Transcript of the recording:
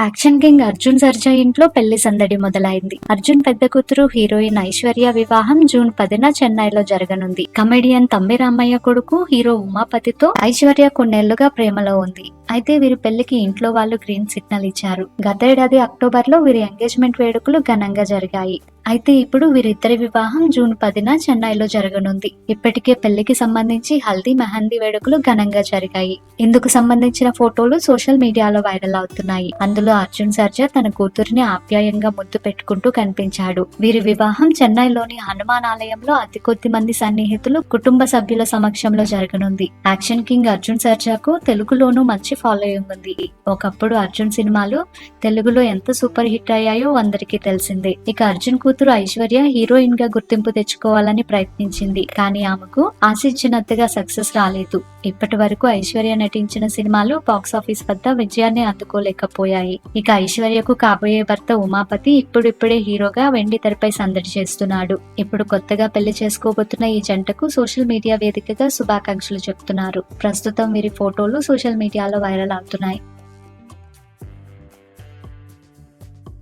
Action king Arjun Sarja ఇంట్లో పెళ్ళి సందడి మొదలైంది. అర్జున్ పెద్ద కూతురు హీరోయిన్ ఐశ్వర్య వివాహం జూన్ పదిన చెన్నైలో జరగనుంది. కమెడియన్ తమ్మి రామయ్య కొడుకు హీరో ఉమాపతితో ఐశ్వర్య కొన్నేళ్ళుగా ప్రేమలో ఉంది. అయితే వీరి పెళ్ళికి ఇంట్లో వాళ్ళు గ్రీన్ సిగ్నల్ ఇచ్చారు. గతేడాది అక్టోబర్లో వీరి ఎంగేజ్మెంట్ వేడుకలు ఘనంగా జరిగాయి. అయితే ఇప్పుడు వీరిద్దరి వివాహం జూన్ పదిన చెన్నైలో జరగనుంది. ఇప్పటికే పెళ్ళికి సంబంధించి హల్దీ మెహందీ వేడుకలు ఘనంగా జరిగాయి. ఇందుకు సంబంధించిన ఫోటోలు సోషల్ మీడియాలో వైరల్ అవుతున్నాయి. అందులో అర్జున్ సర్జా తన కూతురిని ఆప్యాయంగా ముద్దు పెట్టుకుంటూ కనిపించాడు. వీరి వివాహం చెన్నైలోని హనుమాన్ ఆలయంలో అతి కొద్ది మంది సన్నిహితులు కుటుంబ సభ్యుల సమక్షంలో జరగనుంది. యాక్షన్ కింగ్ అర్జున్ సర్జాకు తెలుగులోనూ మంచి ఫాలోయింగ్ ఉంది. ఒకప్పుడు అర్జున్ సినిమాలు తెలుగులో ఎంత సూపర్ హిట్ అయ్యాయో అందరికీ తెలిసిందే. ఇక అర్జున్ కూతురు ఐశ్వర్య హీరోయిన్గా గుర్తింపు తెచ్చుకోవాలని ప్రయత్నించింది. కానీ ఆమెకు ఆశించినంతగా సక్సెస్ రాలేదు. ఇప్పటి వరకు ఐశ్వర్య నటించిన సినిమాలు బాక్సాఫీస్ వద్ద విజయాన్ని అందుకోలేకపోయాయి. ఇక ఐశ్వర్యకు కాబోయే భర్త ఉమాపతి ఇప్పుడిప్పుడే హీరోగా వెండి తెరపై సందడి చేస్తున్నాడు. ఇప్పుడు కొత్తగా పెళ్ళి చేసుకోబోతున్న ఈ జంటకు సోషల్ మీడియా వేదికగా శుభాకాంక్షలు చెప్తున్నారు. ప్రస్తుతం వీరి ఫోటోలు సోషల్ మీడియాలో వైరల్ అవుతున్నాయి.